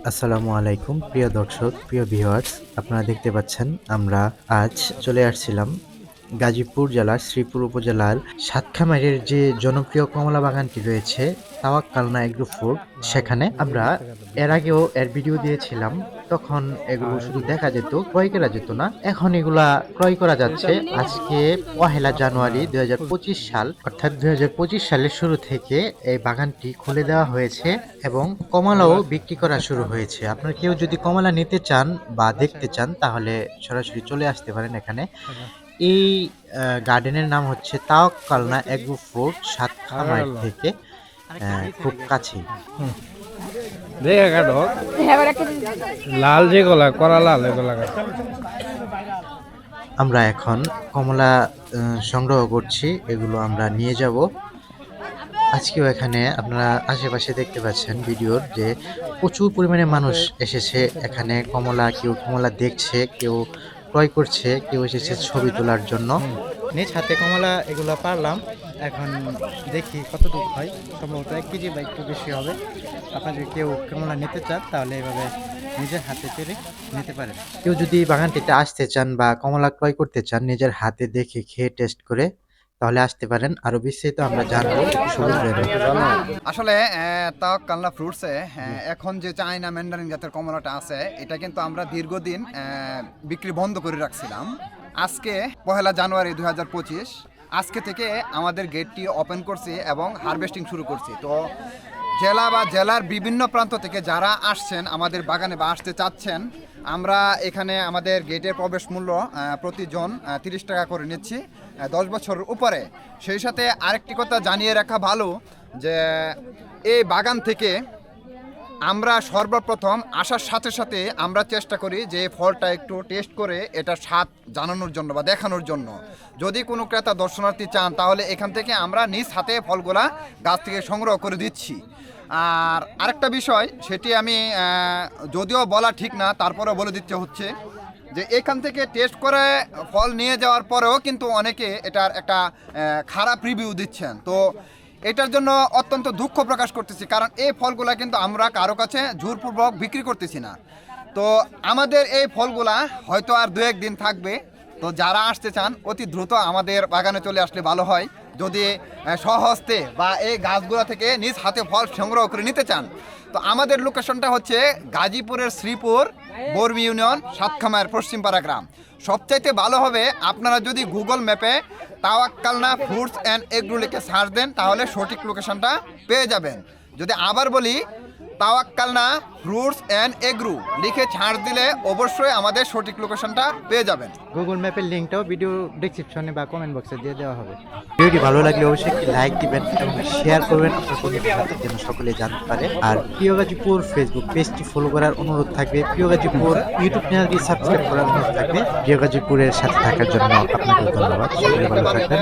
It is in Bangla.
আসসালামু আলাইকুম প্রিয় দর্শক প্রিয় ভিউয়ার্স আপনারা দেখতে পাচ্ছেন আমরা আজ চলে আসছিলাম গাজীপুর জেলার, শ্রীপুর উপজেলার সাতখামারের যে জনপ্রিয় কমলা বাগানটি রয়েছে তাওয়াক কালনা এগ্রো ফুড সেখানে আমরা এর আগেও এর ভিডিও দিয়েছিলাম। তখন এগুলো শুধু দেখা যেত, ক্রয় করা যেত না। এখন এগুলা ক্রয় করা যাচ্ছে। আজকে পহেলা জানুয়ারি দুই হাজার পঁচিশ সাল, অর্থাৎ দুই হাজার পঁচিশ সালের শুরু থেকে এই বাগানটি খুলে দেওয়া হয়েছে এবং কমলাও বিক্রি করা শুরু হয়েছে। আপনার কেউ যদি কমলা নিতে চান বা দেখতে চান, তাহলে সরাসরি চলে আসতে পারেন এখানে। এই গার্ডেনের নাম হচ্ছে Tawakkalna agro fruit Satkhamar থেকে আহ, খুব কাছেই দেখে কাটো লাল যেগুলা করা লাল এগুলা কাটো আমরা এখন কমলা সংগ্রহ করছি এগুলো আমরা নিয়ে যাব। আজকেও এখানে আপনারা আশেপাশে দেখতে পাচ্ছেন ভিডিওর যে প্রচুর পরিমাণে মানুষ এসেছে এখানে। কমলা কেউ কমলা দেখছে কেউ ক্রয় করছে কেউ এসেছে ছবি তোলার জন্য। নিজ হাতে কমলা এগুলো পারলাম। এখন দেখি কতটুকু হয়। সম্ভবত এক কেজি বা একটু বেশি হবে। আপনার যদি কেউ কমলা নিতে চান তাহলে এভাবে নিজের হাতে পেরে নিতে পারেন। কেউ যদি বাগানটিতে আসতে চান বা কমলা ক্রয় করতে চান নিজের হাতে দেখে খেয়ে টেস্ট করে তাহলে আসতে পারেন। আরও বিস্তারিত আমরা জানব। আসলে তাও কালনা ফ্রুটসে এখন যে চায়না ম্যান্ডারিন জাতের কমলাটা আছে, এটা কিন্তু আমরা দীর্ঘদিন বিক্রি বন্ধ করে রাখছিলাম। আজকে পহেলা জানুয়ারি দু হাজার পঁচিশ, আজকে থেকে আমাদের গেটটি ওপেন করছি এবং হারভেস্টিং শুরু করছি। তো জেলা বা জেলার বিভিন্ন প্রান্ত থেকে যারা আসছেন, আমাদের বাগানে বা আসতে চাচ্ছেন আমরা এখানে আমাদের গেটের প্রবেশ মূল্য প্রতিজন তিরিশ টাকা করে নিচ্ছি দশ বছরের উপরে। সেই সাথে আরেকটি কথা জানিয়ে রাখা ভালো, যে এই বাগান থেকে আমরা সর্বপ্রথম আসার সাথে সাথে আমরা চেষ্টা করি যে ফলটা একটু টেস্ট করে এটা স্বাদ জানানোর জন্য বা দেখানোর জন্য। যদি কোনো ক্রেতা দর্শনার্থী চান, তাহলে এখান থেকে আমরা নিজ হাতে ফলগুলা গাছ থেকে সংগ্রহ করে দিচ্ছি। আর আরেকটা বিষয়, সেটি আমি যদিও বলা ঠিক না, তারপরেও বলে দিতে হচ্ছে যে এখান থেকে টেস্ট করে ফল নিয়ে যাওয়ার পরেও কিন্তু অনেকে এটার একটা খারাপ রিভিউ দিচ্ছেন। তো এটার জন্য অত্যন্ত দুঃখ প্রকাশ করতেছি, কারণ এই ফলগুলা কিন্তু আমরা কারও কাছে জোরপূর্বক বিক্রি করতেছি না। তো আমাদের এই ফলগুলা হয়তো আর দু একদিন থাকবে, তো যারা আসতে চান, অতি দ্রুত আমাদের বাগানে চলে আসলে ভালো হয়। যদি সহস্তে বা এই গাছগুলো থেকে নিজ হাতে ফল সংগ্রহ করে নিতে চান, তো আমাদের লোকেশনটা হচ্ছে গাজীপুরের শ্রীপুর বর্মি ইউনিয়ন সাতখামার পশ্চিমপাড়া গ্রাম। সবচাইতে ভালো হবে, আপনারা যদি গুগল ম্যাপে Tawakkalna fruits and agro search দেন, তাহলে সঠিক লোকেশনটা পেয়ে যাবেন। যদি আবার বলি তাওয়াক্কালনা ফ্রুটস অ্যান্ড এগ্রু। লিখে ছাড় দিলে অবশ্যই আমাদের সঠিক লোকেশনটা পেয়ে যাবেন। গুগল ম্যাপের লিঙ্কটাও ভিডিও ডেসক্রিপশনে বা কমেন্ট বক্সে দিয়ে দেওয়া হবে। ভিডিওটি ভালো লাগলে অবশ্যই একটি লাইক দিবেন এবং শেয়ার করবেন। আপনার যেন সকলে জানতে পারে। আর প্রিয় গাজীপুর ফেসবুক পেজটি ফলো করার অনুরোধ থাকবে। প্রিয় গাজীপুর ইউটিউব চ্যানেলটি সাবস্ক্রাইব করার অনুরোধ থাকবে। প্রিয় গাজীপুরের সাথে থাকার জন্য আপনাকে ধন্যবাদ। সকলে ভালো থাকবেন।